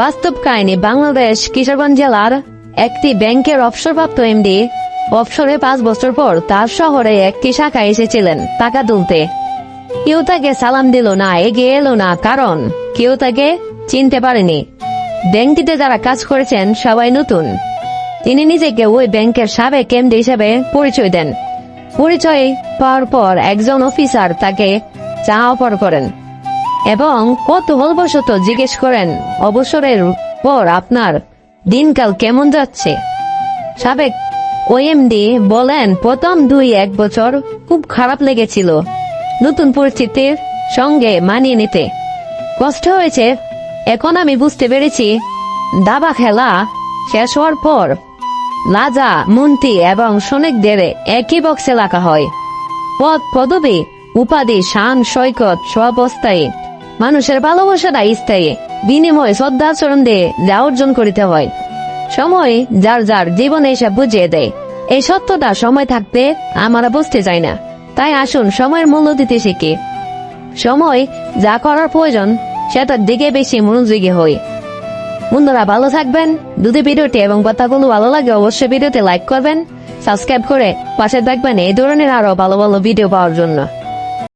বাস্তব কাহিনী বাংলাদেশ কিশোরগঞ্জ জেলার একটি ব্যাংকের অবসরপ্রাপ্ত এমডি অবসরে পাঁচ বছর পর তার শহরে একটি শাখা এসেছিলেন টাকা তুলতে। কেউ তাকে সালাম দিল না, এগিয়ে এলো না, কারণ কেউ তাকে চিনতে পারেনি। ব্যাংকটিতে যারা কাজ করেছেন, সবাই নতুন। তিনি নিজেকে ওই ব্যাংকের সাবেক এমডি হিসেবে পরিচয় দেন। পরিচয় পাওয়ার পর একজন অফিসার তাকে চা অফার করেন। এবং কৌতূহলবশত জিজ্ঞেস করেন, অবসরের পর আপনার দিনকাল কেমন যাচ্ছে? সাবেক ওএমডি বলেন, প্রথম দুই এক বছর খুব খারাপ লেগেছিল নতুন পরিস্থিতির সঙ্গে মানিয়ে নিতে। কষ্ট হয়েছে, এখন আমি বুঝতে পেরেছি, দাবা খেলা শেষ হওয়ার পর লাজা মন্ত্রী এবং সৈনিকদের একই বক্সে রাখা হয়। পদ পদবী উপাধি, শান, সৈকত স্ববস্থায়ী মানুষের ভালোবাসাটা স্থায়ী। বিনিময়ে শ্রদ্ধাচরণ দিয়ে যা অর্জন করিতে হয়। সময় যার যার জীবনে এসে বুঝিয়ে দেয়। এই সত্যটা সময় থাকতে আমরা বুঝতে চাই না। তাই আসুন সময়ের মূল্য দিতে শিখি। সময় যা করার প্রয়োজন, সেটার দিকে বেশি মনোযোগী হই। বন্ধুরা, ভালো থাকবেন। যদি ভিডিওটি এবং কথাগুলো ভালো লাগে, অবশ্যই ভিডিওতে লাইক করবেন। সাবস্ক্রাইব করে পাশে থাকবেন। এই ধরনের আরও ভালো ভালো ভিডিও পাওয়ার জন্য।